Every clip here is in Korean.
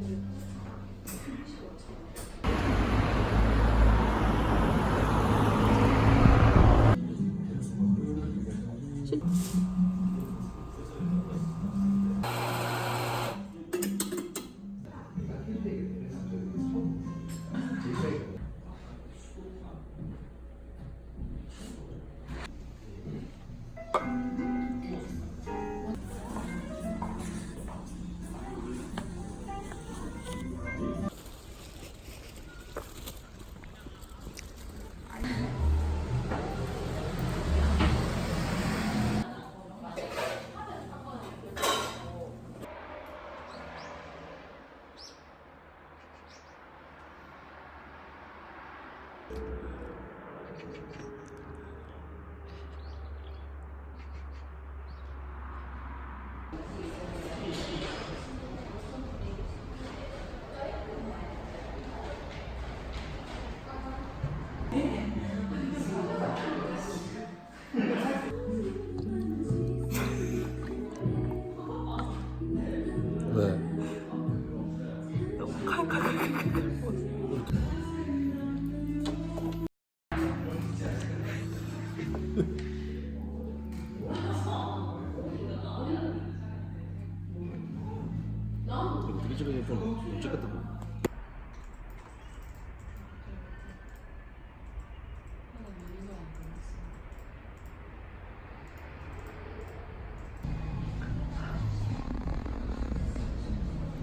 왜? 집에 좀.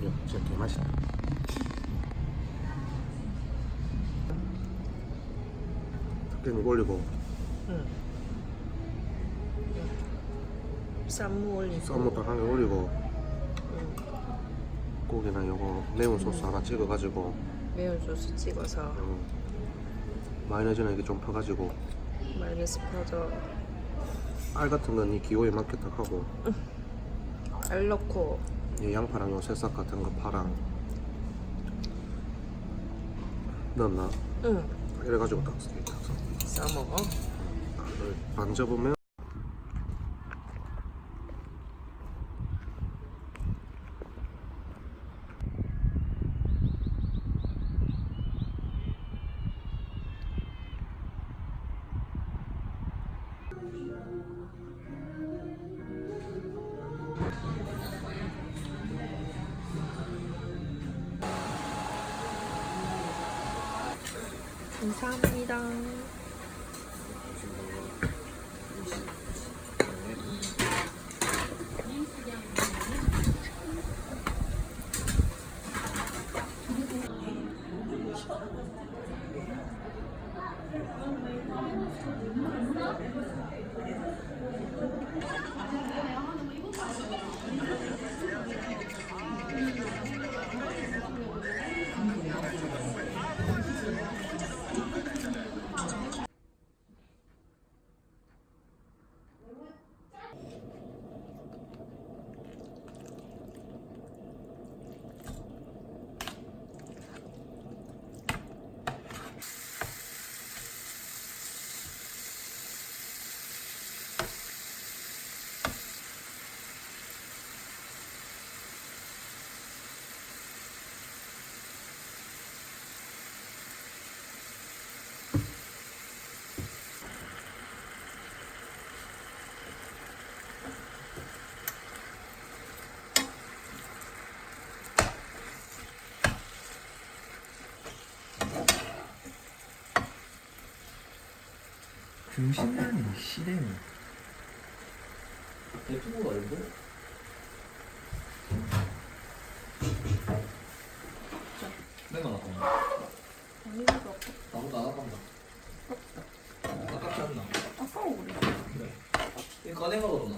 야, 진짜 개맛있다. 이거 올리고 응. 쌈무 올리고. 쌈무 딱한개 올리고 응. 고기랑 요거 매운 소스 하나 찍어가지고. 매운 소스 찍어서. 음, 마요네즈는 이렇게 좀 퍼가지고. 마요네즈 퍼서. 알 같은 건 이 기호에 맞게 딱 하고. 알 넣고. 이 양파랑 요 새싹 같은 거 파랑. 넣었나? 응. 이래가지고 딱 딱 싸먹어. 알을 반 접으면 감사합니다. 중신난이 시대는 유튜브가 아닌데? 내가 나간다. 나보다 나간다. 아깝지 않나? 아까워 그래. 그래. 이거 꺼내 먹어도 나.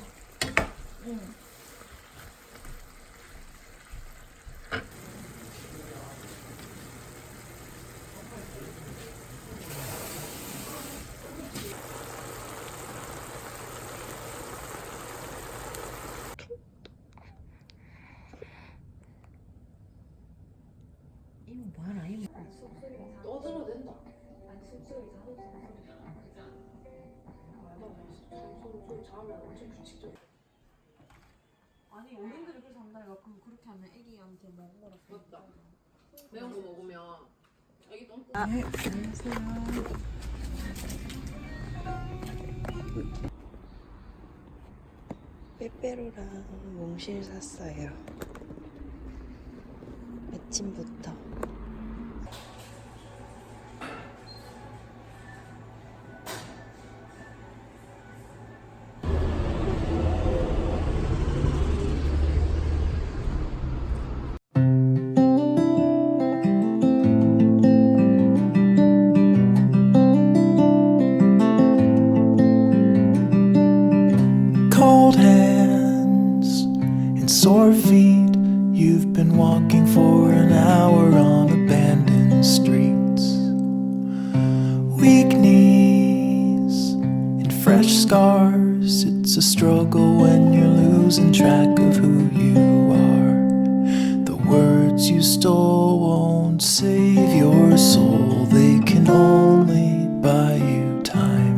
이모 뭐하나 이모. 떠들어도 된다. 아니 어른들이 그래서 한다니까 그 그렇게 하면 애기한테 먹으라. 맞다. 매운 거 먹으면 애기 똥 빼빼로랑 몽실 샀어요. 아침부터. Sore feet. You've been walking for an hour on abandoned streets. Weak knees and fresh scars. It's a struggle when you're losing track of who you are. The words you stole won't save your soul, they can only buy you time.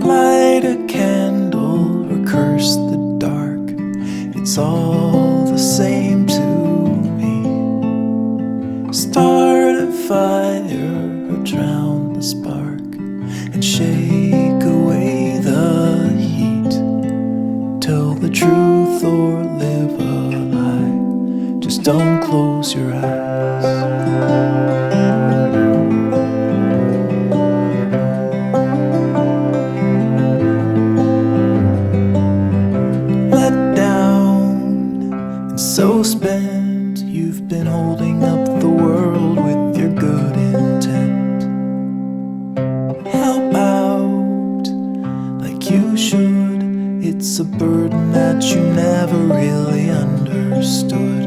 light a candle the dark. It's all the same to me. Start a fire or drown the spark and shake away the heat. Tell the truth or live a lie. Just don't close your eyes. Spent. You've been holding up the world with your good intent. Help out like you should. It's a burden that you never really understood.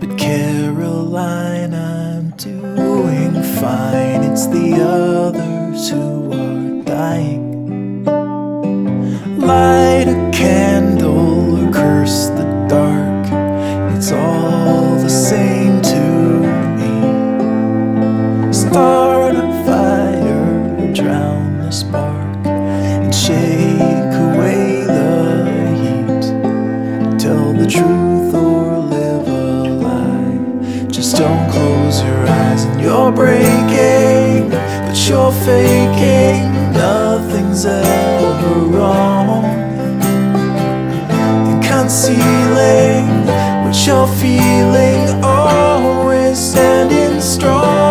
But Caroline, I'm doing fine. It's the others close your eyes and you're breaking, but you're faking. Nothing's ever wrong. And concealing what you're feeling, always standing strong.